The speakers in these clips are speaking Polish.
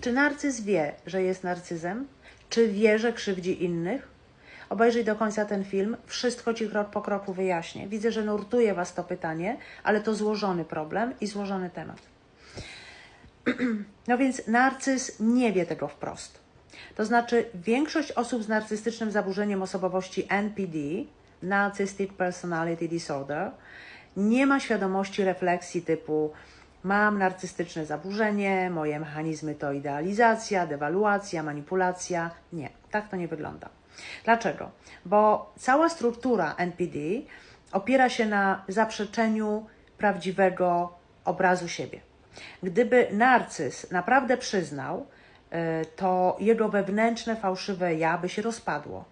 Czy narcyz wie, że jest narcyzem? Czy wie, że krzywdzi innych? Obejrzyj do końca ten film, wszystko Ci krok po kroku wyjaśnię. Widzę, że nurtuje Was to pytanie, ale to złożony problem i złożony temat. No więc narcyz nie wie tego wprost. To znaczy, większość osób z narcystycznym zaburzeniem osobowości NPD, Narcissistic Personality Disorder, nie ma świadomości refleksji typu mam narcystyczne zaburzenie, moje mechanizmy to idealizacja, dewaluacja, manipulacja. Nie, tak to nie wygląda. Dlaczego? Bo cała struktura NPD opiera się na zaprzeczeniu prawdziwego obrazu siebie. Gdyby narcyz naprawdę przyznał, y, to jego wewnętrzne, fałszywe ja by się rozpadło.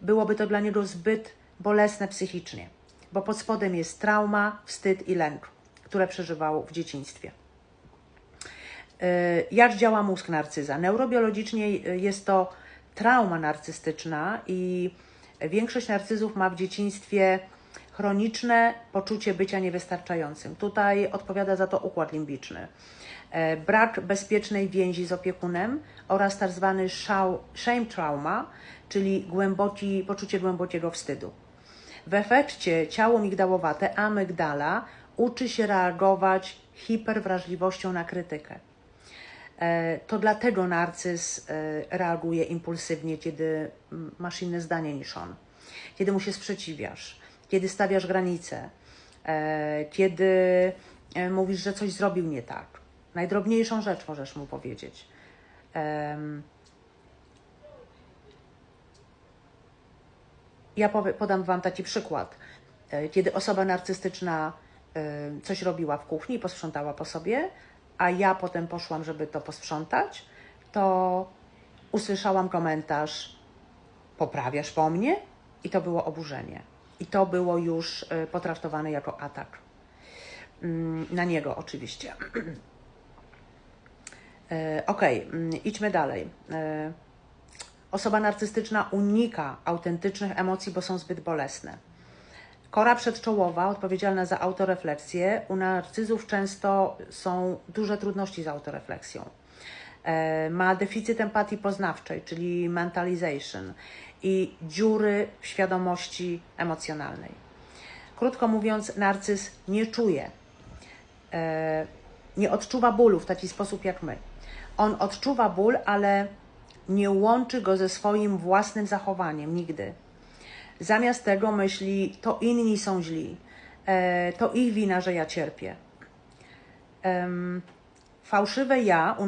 Byłoby to dla niego zbyt bolesne psychicznie, bo pod spodem jest trauma, wstyd i lęk, które przeżywał w dzieciństwie. Y, Jak działa mózg narcyza? Neurobiologicznie y, jest to trauma narcystyczna i większość narcyzów ma w dzieciństwie chroniczne poczucie bycia niewystarczającym. Tutaj odpowiada za to układ limbiczny. E, Brak bezpiecznej więzi z opiekunem oraz tak zwany shame trauma, czyli głęboki, poczucie głębokiego wstydu. W efekcie ciało migdałowate, amygdala, uczy się reagować hiperwrażliwością na krytykę. E, To dlatego narcyz e, reaguje impulsywnie, kiedy masz inne zdanie niż on, kiedy mu się sprzeciwiasz, kiedy stawiasz granice, e, kiedy mówisz, że coś zrobił nie tak. Najdrobniejszą rzecz możesz mu powiedzieć. Ja podam Wam taki przykład. Kiedy osoba narcystyczna coś robiła w kuchni i posprzątała po sobie, a ja potem poszłam, żeby to posprzątać, to usłyszałam komentarz: Poprawiasz po mnie? I to było oburzenie. I to było już e, potraktowane jako atak. Mm, Na niego, oczywiście. E, Okej, mm, idźmy dalej. E, Osoba narcystyczna unika autentycznych emocji, bo są zbyt bolesne. Kora przedczołowa, odpowiedzialna za autorefleksję, u narcyzów często są duże trudności z autorefleksją. E, Ma deficyt empatii poznawczej, czyli mentalization i dziury w świadomości emocjonalnej. Krótko mówiąc, narcyz nie czuje, e, nie odczuwa bólu w taki sposób jak my. On odczuwa ból, ale nie łączy go ze swoim własnym zachowaniem nigdy. Zamiast tego myśli, to inni są źli, e, to ich wina, że ja cierpię. Fałszywe ja u